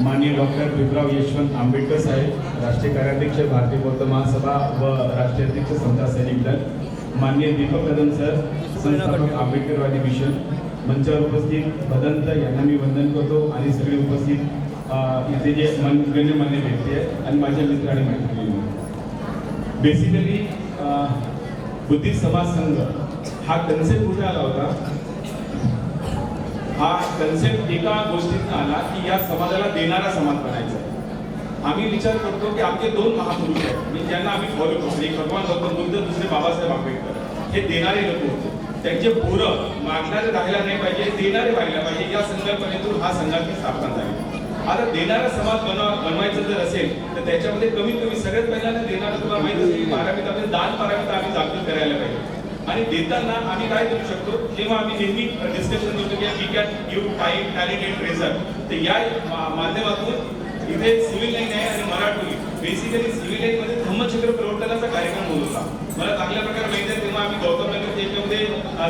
माननीय डॉक्टर भीमराव यशवंत आंबेडकर साहेब राष्ट्रीय कार्याध्यक्ष भारतीय बौद्ध महासभा व राष्ट्रीय अध्यक्ष समता सैनिक दल माननीय दीपक कदम सर संस्थापक आंबेडकरवादी मिशन मंचावर उपस्थित भदंत यांना मी वंदन करतो आणि सगळे उपस्थित इथे जे मन गण्यमान्य व्यक्ती आहेत आणि माझ्या मित्र आणि मैत्रिणी. बेसिकली बुद्धिस्ट समाज संघ हा कन्सेप्ट कुठे आला होता? हा कन्सेप्ट एका गोष्टीतनं आला की या समाजाला देणारा समाज बनायचा आम्ही विचार करतो की आमचे दोन महापुरुष आहेत. म्हणजे ज्यांना आम्ही फॉलो करतो. एक भगवान गौतम बुद्ध दुसरे बाबासाहेब आंबेडकर. हे देणारे लोक होते. त्यांचे पोरं मागणारे राहायला नाही पाहिजे देणारे व्हायला पाहिजे. या संकल्पनेतून हा संघाची स्थापना झाली. आता देणारा समाज बनवा बनवायचं जर असेल तर त्याच्यामध्ये कमीत कमी सगळ्यात पहिल्यांदा देणारा तुम्हाला माहिती असेल की पारामित आपले दान पारामित आम्ही जागृत करायला पाहिजे. आणि देताना आम्ही काय करू शकतो? जेव्हा आम्ही नेहमी डिस्कशन करतो की we can give five talented treasure तर या माध्यमातून इथे सिव्हिल लाईन आहे आणि मराठी. बेसिकली सिव्हिल लाईन मध्ये धम्मचक्र प्रवर्तनाचा कार्यक्रम होत होता. मला चांगल्या प्रकारे माहिती आहे तेव्हा आम्ही गौतम नगर याच्यामध्ये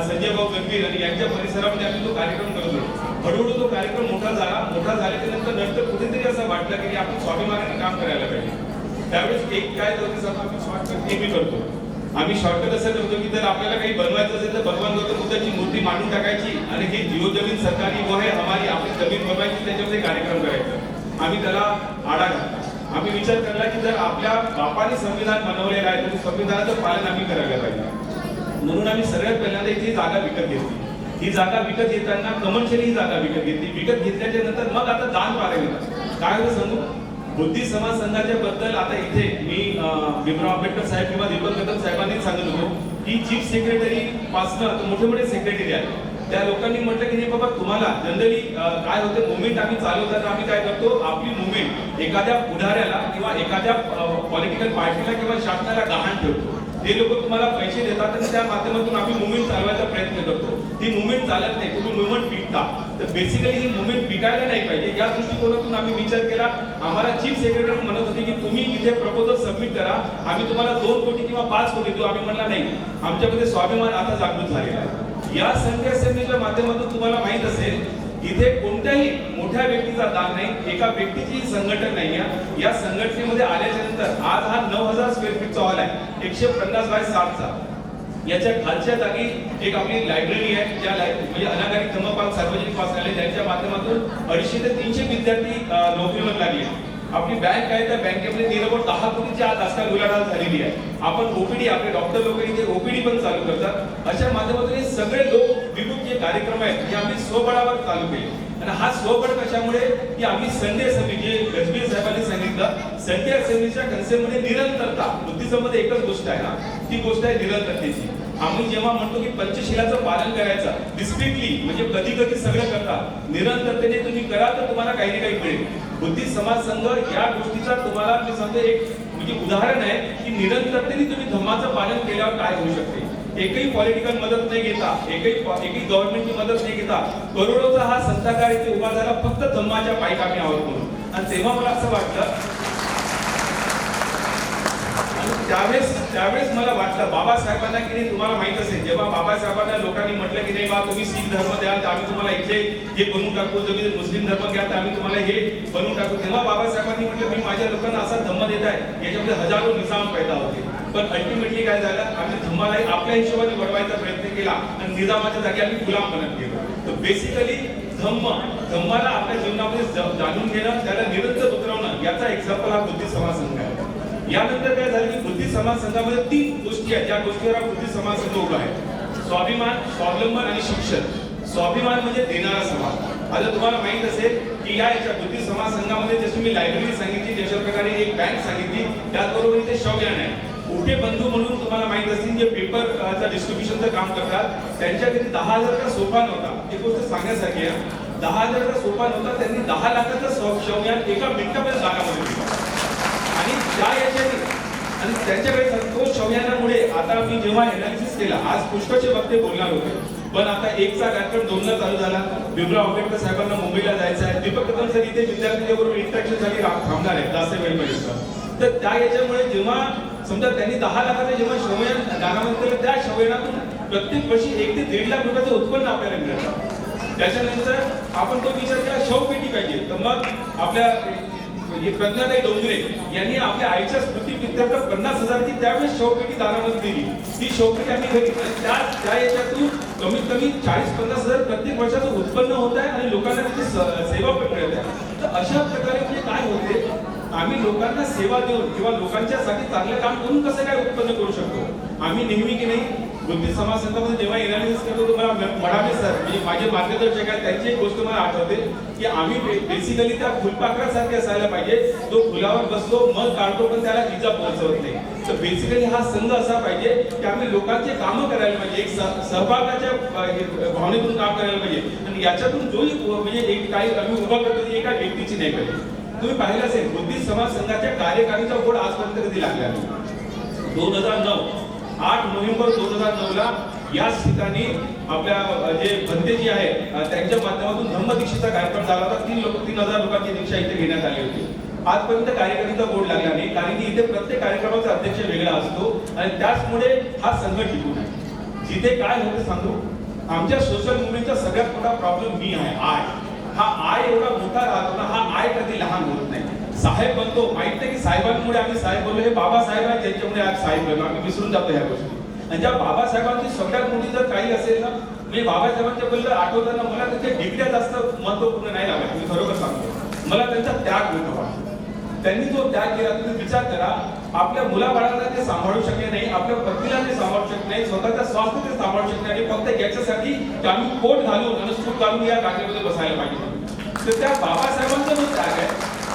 संजय भाऊ गंभीर आणि यांच्या परिसरामध्ये आम्ही तो कार्यक्रम करत होतो. हळूहळू तो कार्यक्रम मोठा झाला. मोठा झाल्याच्यानंतर नंतर नंतर कुठेतरी असं वाटलं की आपण स्वाभिमानाने काम करायला पाहिजे. त्यावेळेस एक काय करतो आपण स्वाभिमान हे मी करतो. आम्ही शॉर्टकट असं करतो की जर आपल्याला काही बनवायचं असेल तर भगवान गौतम बुद्धाची मूर्ती मांडून टाकायची आणि ही जिओ जमीन सरकारी वो आहे हमारी आपली जमीन बनवायची त्याच्यामध्ये कार्यक्रम करायचा. आम्ही त्याला आडा घातला आम्ही विचार केला की जर आपल्या बापाने संविधान बनवलेलं आहे तर संविधानाचं पालन आम्ही करायला पाहिजे. म्हणून आम्ही सगळ्यात पहिल्यांदा इथे जागा विकत घेतली. ही जागा विकत घेताना कमर्शियली ही जागा विकत घेतली. विकत घेतल्याच्या नंतर मग आता दान पाडायला काय होतं सांगू? बुद्धी समाज संघाच्या बद्दल आता इथे मी भीमराव आंबेडकर साहेब किंवा दीपक कदम साहेबांनीच सांगत होतो की चीफ सेक्रेटरी पासनं मोठे मोठे सेक्रेटरी आहेत त्या लोकांनी म्हटलं की नाही बाबा तुम्हाला जनरली काय होते मुवमेंट आम्ही चालवताना आम्ही काय करतो? आपली मुवमेंट एखाद्या पुढाऱ्याला किंवा एखाद्या पॉलिटिकल पार्टीला किंवा शासनाला गहाण ठेवतो. ते लोक तुम्हाला पैसे देतात आणि त्या माध्यमातून आम्ही मुवमेंट चालवायचा प्रयत्न करतो. ती मुवमेंट चालत नाही. तुम्ही मुवमेंट पिकता? तर बेसिकली ही मुवमेंट पिकायला नाही पाहिजे. या दृष्टिकोनातून आम्ही विचार केला. आम्हाला चीफ सेक्रेटरी म्हणत होते की तुम्ही इथे प्रपोजल सबमिट करा. आम्ही तुम्हाला दोन कोटी किंवा पाच कोटी देऊ. आम्ही म्हणला नाही. आमच्यामध्ये स्वाभिमान आता जागृत झालेला आहे. या संख्या असेंब्लीच्या माध्यमातून तुम्हाला माहीत असेल इथे कोणत्याही मोठ्या व्यक्तीचा दान नाही एका व्यक्तीची संघटन नाही आहे या संघटनेमध्ये आल्याच्यानंतर आज हा नऊ हजार स्क्वेअर फीटचा हॉल आहे. एकशे पन्नास बाय साठचा. याच्या खालच्या जागी एक आपली लायब्ररी आहे. ज्या लाय- म्हणजे अनागारी धम्मपाल सार्वजनिक वाचनालय त्यांच्या माध्यमातून अडीचशे ते तीनशे विद्यार्थी अं, नोकरीवर लागले आपली बँक आहे त्या बँकेमध्ये निरवड दहा कोटीची आज आजकाल उलाढाल झालेली आहे. आपण ओपीडी आपले डॉक्टर लोक इथे ओपीडी पण चालू करतात. अशा माध्यमातून हे सगळे लोक विविध जे कार्यक्रम आहेत हे आम्ही स्वबळावर चालू केले. आणि हा स्वबळ कशामुळे? की आम्ही संडे समी जे गजबीर साहेबांनी सांगितलं संडे समीच्या कन्सेप्टमध्ये निरंतरता बुद्धिझममध्ये एकच गोष्ट आहे ना? ती गोष्ट आहे निरंतरतेची. आम्ही जेव्हा म्हणतो की पंचशिलाचं पालन करायचं डिस्ट्रिक्टली म्हणजे कधी कधी सगळं करता निरंतरतेने तुम्ही करा तर तुम्हाला काही ना काही मिळेल. बुद्धी समाज संघ या गोष्टीचा तुम्हाला मी सांगतो एक म्हणजे उदाहरण आहे की निरंतरतेने तुम्ही धम्माचं पालन केल्यावर काय होऊ शकते? एकही पॉलिटिकल मदत नाही घेता एकही एकही गव्हर्नमेंटची मदत नाही घेता करोडोचा हा संताकार इथे उभा झाला फक्त धम्माच्या पायकामी आहोत म्हणून. आणि तेव्हा मला असं वाटलं त्यावेळेस त्यावेळेस मला वाटलं बाबासाहेबांना की नाही तुम्हाला माहीत असेल जेव्हा बाबासाहेबांना लोकांनी म्हटलं की नाही बा तुम्ही शीख धर्म द्याल तर आम्ही तुम्हाला इथे हे बनवून टाकू तुम्ही मुस्लिम धर्म घ्याल तर आम्ही तुम्हाला हे बनवून टाकू. तेव्हा बाबासाहेबांनी म्हटलं मी माझ्या लोकांना असा धम्म देत आहे याच्यामध्ये हजारो निजाम पैदा होते. पण अल्टिमेटली काय झालं? आम्ही धम्मालाही आपल्या हिशोबाने बनवायचा प्रयत्न केला आणि निजामाच्या जागी आम्ही गुलाम बनत गेलो. तर बेसिकली धम्म धम्माला आपल्या जीवनामध्ये जाणून घेणं त्याला निरंतर उतरवणं याचा एक्झाम्पल हा बुद्धी समाज संघ आहे. यानंतर काय झालं की बुद्धी समाज संघामध्ये तीन गोष्टी आहेत. ज्या गोष्टीवर हा बुद्धी समाज संघ उभा आहे. स्वाभिमान स्वावलंबन आणि शिक्षण. स्वाभिमान म्हणजे देणारा समाज. आता तुम्हाला माहीत असेल की या याच्या बुद्धी समाज संघामध्ये जशी मी लायब्ररी सांगितली जशा प्रकारे एक बँक सांगितली त्याचबरोबर इथे शौर्यान आहे. मोठे बंधू म्हणून तुम्हाला माहीत असतील जे पेपर डिस्ट्रीब्युशनचं काम करतात त्यांच्या घरी दहा हजारचा सोपा नव्हता. एक गोष्ट सांगण्यासारखी आहे. दहा हजारचा सोपा नव्हता त्यांनी दहा लाखाचा शौर्यान एका मिनिटामध्ये जागामध्ये दिला. आणि त्या याच्याने आणि त्यांच्याकडे संतोष शौर्यानामुळे आता मी जेव्हा एनालिसिस केला आज पुष्कळचे वक्ते बोलणार होते. पण आता एकचा कार्यक्रम दोनला चालू झाला. भीमराव आंबेडकर साहेबांना मुंबईला जायचं आहे. दीपक कदम सर इथे विद्यार्थ्यांच्या बरोबर इंटरॅक्शन झाली थांबणार आहे जास्त वेळपर्यंत तर त्या याच्यामुळे जेव्हा समजा त्यांनी दहा लाखाचं जेव्हा शवयान दानामध्ये केलं त्या शवयानातून प्रत्येक वर्षी एक ते दीड लाख रुपयाचं उत्पन्न आपल्याला मिळतं. त्याच्यानंतर आपण तो विचार केला शवपेटी पाहिजे. तर मग आपल्या प्रज्ञाताई डोंगरे यांनी आपल्या आईच्या स्मृती विद्यार्थ पन्नास हजारची त्यावेळेस शवपेटी दानामध्ये दिली. ती शवपेटी आम्ही घरी त्या त्या याच्यातून कमीत कमी चाळीस पन्नास हजार प्रत्येक वर्षाचं उत्पन्न होत आहे आणि लोकांना त्याची सेवा पण मिळत आहे. तर अशा प्रकारे म्हणजे काय होते? आम्ही लोकांना सेवा देऊन किंवा लोकांच्यासाठी चांगलं काम करून कसं काय उत्पन्न करू शकतो? आम्ही नेहमी की नाही बुद्धी समाज संघामध्ये जेव्हा एनालिसिस करतो तुम्हाला म्हणाले सर म्हणजे माझे मार्गदर्शक आहेत त्यांची एक गोष्ट मला आठवते की आम्ही बेसिकली त्या फुलपाखरासारखे असायला पाहिजे. तो फुलावर बसतो मग काढतो पण त्याला इजा पोहोचवत नाही. तर बेसिकली हा संघ असा पाहिजे की आम्ही लोकांचे कामं करायला पाहिजे एक सहभागाच्या भावनेतून काम करायला पाहिजे. आणि याच्यातून जोही म्हणजे एक काही आम्ही उभा करतो एका व्यक्तीची नाही पाहिजे तुम्ही पाहिलं असेल बुद्धिस्ट समाज संघाच्या कार्यकारिणीचा बोर्ड आजपर्यंत कधी लागला दोन हजार नऊ. आठ नोव्हेंबर दोन हजार नऊ ला याच ठिकाणी आपल्या जे भंते जे आहे त्यांच्या माध्यमातून धम्मदीक्षेचा कार्यक्रम झाला होता. तीन लोक तीन हजार लोकांची दीक्षा इथे घेण्यात आली होती. आजपर्यंत कार्यकारिणीचा बोर्ड लागला नाही कारण की इथे प्रत्येक कार्यक्रमाचा अध्यक्ष वेगळा असतो आणि त्याचमुळे हा संघ टिकून आहे. जिथे काय होतं सांगू? आमच्या सोशल मुवमेंटचा सगळ्यात मोठा प्रॉब्लेम मी आहे आय हा आय एवढा मोठा राहतो ना हा आय कधी लहान होत नाही. साहेब बनतो माहीत नाही की साहेबांमुळे आम्ही साहेब बनलो हे बाबासाहेब आहेत त्यांच्यामुळे आज साहेब बनलो आम्ही विसरून जातो ह्या गोष्टी. आणि ज्या बाबासाहेबांची सगळ्यात मोठी जर काही असेल ना मी बाबासाहेबांच्या बद्दल आठवताना मला त्याच्या डिग्र्या जास्त महत्त्वपूर्ण नाही लागत मी खरोखर सांगतो. मला त्यांचा त्याग होतो. त्यांनी जो त्याग केला तुम्ही विचार करा आपल्या मुलाबाळांना ते सांभाळू शकले नाही आपल्या पत्नीला ते सांभाळू शकले नाही स्वतःच्या स्वास्थ्य ते सांभाळू शकले नाही. फक्त याच्यासाठी की आम्ही कोट घालून आणि सूट घालून या जागेमध्ये बसायला पाहिजे. तर त्या बाबासाहेबांचा जो काय आहे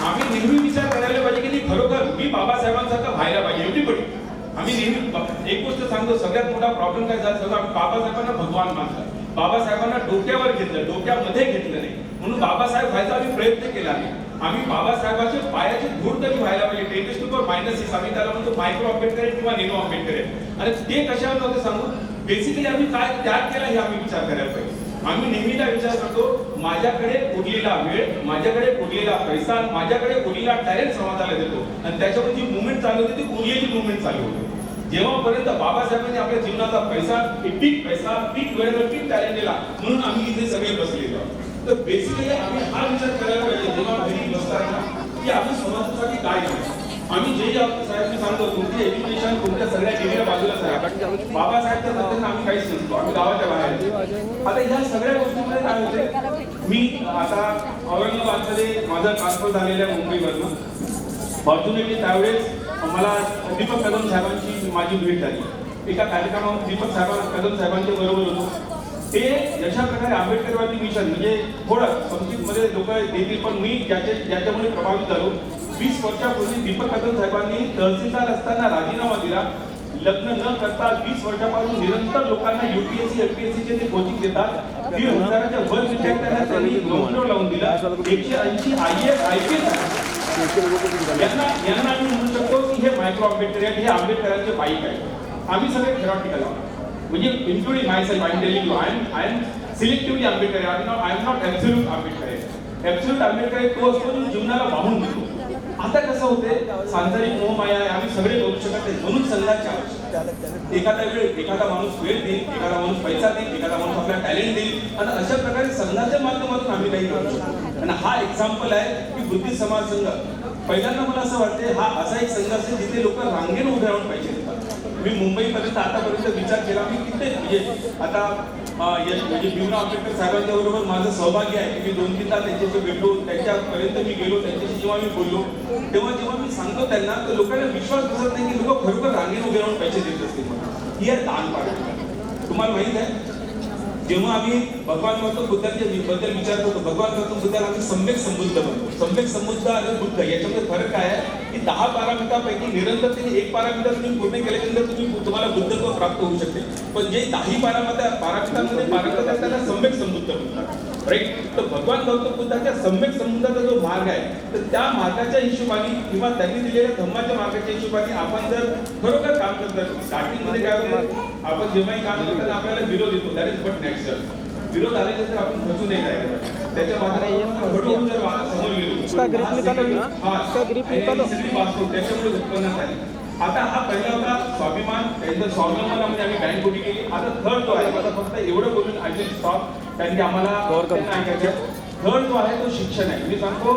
आम्ही नेहमी विचार करायला पाहिजे की खरोखर मी बाबासाहेबांसारखं व्हायला पाहिजे एवढी पडी आम्ही नेहमी एक गोष्ट सांगतो सगळ्यात मोठा प्रॉब्लेम काय झाला सगळं आम्ही बाबासाहेबांना भगवान मानतात बाबासाहेबांना डोक्यावर घेतलं डोक्यामध्ये घेतलं नाही. म्हणून बाबासाहेब व्हायचा आम्ही प्रयत्न केला नाही. आम्ही बाबासाहेबांच्या पायाची धूळ तरी व्हायला पाहिजे. टेनिस टू मायनस सिक्स आम्ही त्याला म्हणतो मायक्रो आंबेडकर किंवा नेनो आंबेडकर आणि ते कशावर नव्हते सांगू बेसिकली आम्ही काय त्याग केला हे आम्ही विचार करायला पाहिजे. आम्ही नेहमीला विचार करतो माझ्याकडे उरलेला वेळ माझ्याकडे उरलेला पैसा माझ्याकडे उरलेला टॅलेंट समाजाला देतो. आणि त्याच्यावर जी मुवमेंट चालू होती ती उरलेली मुवमेंट चालू होती. जेव्हापर्यंत बाबासाहेबांनी आपल्या जीवनाचा पैसा पीक पैसा पीक वेळेवर पीक टॅलेंट दिला म्हणून आम्ही इथे सगळे बसलेलो आहोत. तर बेसिकली आम्ही हा विचार करायला पाहिजे जेव्हा घरी बसताना की आपण समाजासाठी काय करतो आम्ही जे जे साहेब मी सांगतो तुमचे एज्युकेशन तुमच्या सगळ्या डिग्र्या बाजूला साहेब बाबासाहेब तर सध्या आम्ही काहीच नसतो आम्ही गावाच्या बाहेर आता ह्या सगळ्या गोष्टीमध्ये काय होते मी आता औरंगाबादमध्ये माझा ट्रान्सफर झालेल्या मुंबईवरनं. फॉर्च्युनेटली त्यावेळेस मला दीपक कदम साहेबांची माझी भेट झाली. एका कार्यक्रमावर दीपक साहेबां कदम साहेबांच्या बरोबर होतो. ते अशा प्रकारे आंबेडकरवादी मिशन म्हणजे थोडं संस्कृतमध्ये लोक देतील पण मी ज्याच्या ज्याच्यामुळे प्रभावित झालो. वीस वर्षापूर्वी दीपक कदम साहेबांनी तहसीलदार असताना राजीनामा दिला. लग्न न करता वीस वर्षापासून निरंतर लोकांना युपीएससी एमपीएससी चे ते कोचिंग देतात दीड हजाराच्या वर विद्यार्थ्यांना त्यांनी नोकरी लावून दिला एकशे ऐंशी I S I P S यांना यांना आम्ही म्हणू शकतो की हे मायक्रो आंबेडकर आहेत हे आंबेडकरांचे पाईक आहे आम्ही सगळे खराब ठिकाणी म्हणजे you my myself? I'm telling you, I'm I'm selectively I am selectively Ambedkar आहे I am not absolute Ambedkar आहे ऍब्सोल्यूट आंबेडकर तो असतो जो जीवनाला वाहून घेतो आता कसं होते सांसारिक मोह माया आहे आम्ही सगळे करू शकत नाही. म्हणून संघाची आवश्यकता आहे. एखादा वेळ एखादा माणूस वेळ देईल एखादा माणूस पैसा देईल एखादा माणूस आपला टॅलेंट देईल. आणि अशा प्रकारे संघाच्या माध्यमातून आम्ही काही करू शकतो. आणि हा एक्झाम्पल आहे की बुद्धी समाज संघ. पहिल्यांदा मला असं वाटते हा असा एक संघ असेल जिथे लोक रांगेने उभे राहून पैसे देतात. मी मुंबईपर्यंत आतापर्यंत विचार केला मी तिथे म्हणजे आता यश म्हणजे भीमराव आंबेडकर साहेबांच्या बरोबर माझं सहभागी आहे. की मी दोन तीनदा त्यांच्याशी भेटलो. त्यांच्यापर्यंत मी गेलो. त्यांच्याशी जेव्हा मी बोललो तेव्हा जेव्हा मी सांगतो त्यांना तर लोकांना विश्वास बसत नाही की लोक खरोखर रांगेत उभे राहून पैसे देत असतील ही आहे दान पाडणे तुम्हाला माहीत आहे जेव्हा आम्ही भगवान गौतम बुद्धांच्या बद्दल विचार करतो भगवान गौतम बुद्धाला आम्ही सम्यक संबुद्ध म्हणतो. सम्यक संबुद्ध आणि बुद्ध याच्यामध्ये फरक काय आहे? की दहा पारामितापैकी निरंतरतेने एक पारामिता तुम्ही पूर्ण केल्यानंतर तुम्ही तुम्हाला बुद्धत्व प्राप्त होऊ शकते. पण जे दहाही पारामिता पारामितांमध्ये पारंगत आहे त्याला सम्यक संबुद्ध म्हणतात. राईट तर भगवान गौतम बुद्धाच्या सम्यक संबंधाचा जो मार्ग आहे तर त्या मार्गाच्या हिशोबाने किंवा त्यांनी दिलेल्या धम्माच्या मार्गाच्या हिशोबाने आपण जर खरोखर काम करत स्टार्टिंगमध्ये काय होतं आपण जेव्हाही काम करताना आपल्याला विरोध येतो. दॅट इज बट नॅचरल विरोध आल्यानंतर आपण खचू नाही जायला त्याच्यामागे निकालो हा, निकालो. आता हा पहिला होता स्वाभिमान त्यांचं स्वावलंबनामध्ये आम्ही बँक उभी केली आता थर्ड जो आहे आता फक्त एवढं बोलून आय स्टॉप कारण आम्हाला थर्ड जो आहे तो शिक्षण आहे मी सांगतो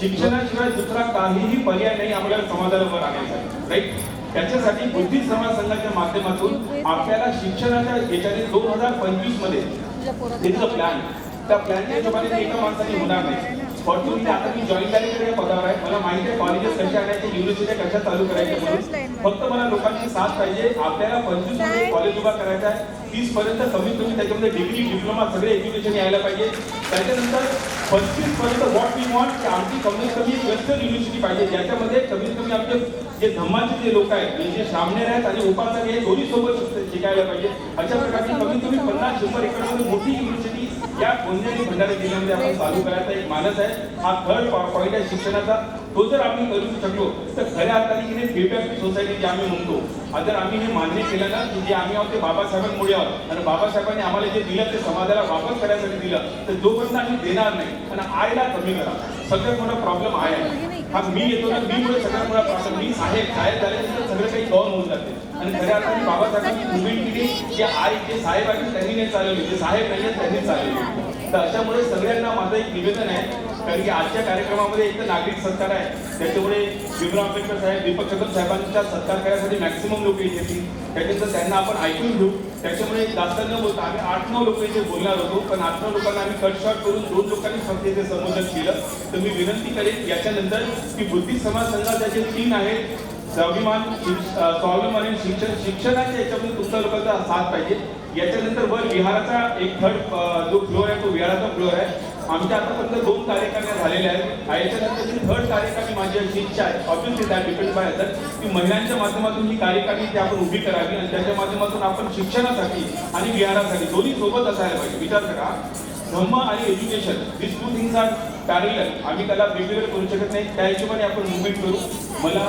शिक्षणाशिवाय दुसरा काहीही पर्याय नाही आपल्याला समाजाला वर आणायचा राईट त्याच्यासाठी बुद्धी समाज संघाच्या माध्यमातून आपल्याला शिक्षणाच्या याच्याने दोन हजार पंचवीसमध्ये त्यांचं प्लॅन त्या प्लॅनच्या हिशोबाने ते एका माणसाने होणार नाही. फॉर्च्युनली आता मी जॉईन डायरेक्टर या पदावर आहे. मला माहिती आहे कॉलेजेस कशा आणायचे युनिव्हर्सिटी कशा चालू करायच्या म्हणून. फक्त मला लोकांची साथ पाहिजे. आपल्याला पंचवीसमध्ये कॉलेज उभा करायचा आहे. तीस पर्यंत कमीत कमी त्याच्यामध्ये डिग्री डिप्लोमा सगळे एज्युकेशन यायला पाहिजे. त्याच्यानंतर पंचवीसपर्यंत व्हॉट वी वॉन्ट की आमची कमीत कमी वेस्टर्न युनिव्हर्सिटी पाहिजे. ज्याच्यामध्ये कमीत कमी आमचे जे धम्माचे जे लोक आहेत म्हणजे जे सामनेर आहेत आणि उपासक हे दोन्ही सोबत शिकायला पाहिजे. अशा प्रकारची कमीत कमी पन्नास शंभर एकरमध्ये मोठी युनिव्हर्सिटी या कोणत्याही भंडारा जिल्ह्यामध्ये आपण चालू करायचा एक मानस आहे. हा थर्ड पॉईंट आहे शिक्षणाचा. तो जर आम्ही करू शकलो तर खऱ्या अर्थाने फीडबॅक सोसायटी जे आम्ही म्हणतो जर आम्ही हे मान्य केलं ना की जे आम्ही आहोत ते बाबासाहेबांमुळे आहोत आणि बाबासाहेबांनी आम्हाला जे दिलं ते समाजाला वापस करण्यासाठी दिलं तर जोपर्यंत आम्ही देणार नाही आणि आयला कमी करा. सगळ्यात मोठा प्रॉब्लेम आय आहे. हा मी येतो ना मी मुळे सगळ्या मुळात मी साहेब साहेब झाले सगळं काही गौर होऊन जाते. आणि खऱ्या अर्थाने बाबासाहेबांनी मुवमेंट केली जे आय जे साहेब आहेत त्यांनी नाही चालवली. जे साहेब नाही त्यांनी चालवली. तर अशामुळे सगळ्यांना माझं एक निवेदन आहे कारण की आजच्या कार्यक्रमामध्ये एक तर नागरिक सत्कार आहे त्याच्यामुळे भीमराव आंबेडकर साहेब दीपक चंद्र साहेबांचा सत्कार करण्यासाठी मॅक्सिमम लोक येतील त्याच्यानंतर त्यांना आपण ऐकून घेऊ. त्याच्यामुळे जास्त न बोलता आम्ही आठ नऊ लोक इथे बोलणार होतो पण आठ नऊ लोकांना आम्ही कट शॉट करून दोन लोकांनी फक्त इथे संबोधन केलं. तर मी विनंती करेन याच्यानंतर की बुद्धिस्ट समाज संघाचे जे तीन आहेत स्वाभिमान शिक- आणि शिक्षण शिक्षणाच्या याच्यामध्ये तुमचा लोकांचा साथ पाहिजे. याच्यानंतर वर विहाराचा एक थर्ड जो फ्लोअर आहे तो विहाराचा फ्लोअर आहे. आमच्या आतापर्यंत दोन कार्यक्रम झालेल्या आहेत. आणि याच्यानंतरची थर्ड कार्यक्रमी माझी अशी इच्छा आहे. ऑब्विसली त्या डिपेंड बाय अदर की महिलांच्या माध्यमातून ही कार्यक्रमी ती आपण उभी करावी आणि त्याच्या माध्यमातून आपण शिक्षणासाठी आणि विहारासाठी दोन्ही सोबत असायला पाहिजे. विचार करा. धम्म आणि education this two things are parallel आम्ही त्याला वेगवेगळं करू शकत नाही. त्या हिशोबाने आपण मुवमेंट करू. मला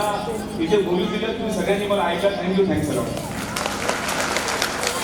इथे बोलू दिलं तुम्ही सगळ्यांनी मला ऐका. Thank you thanks a lot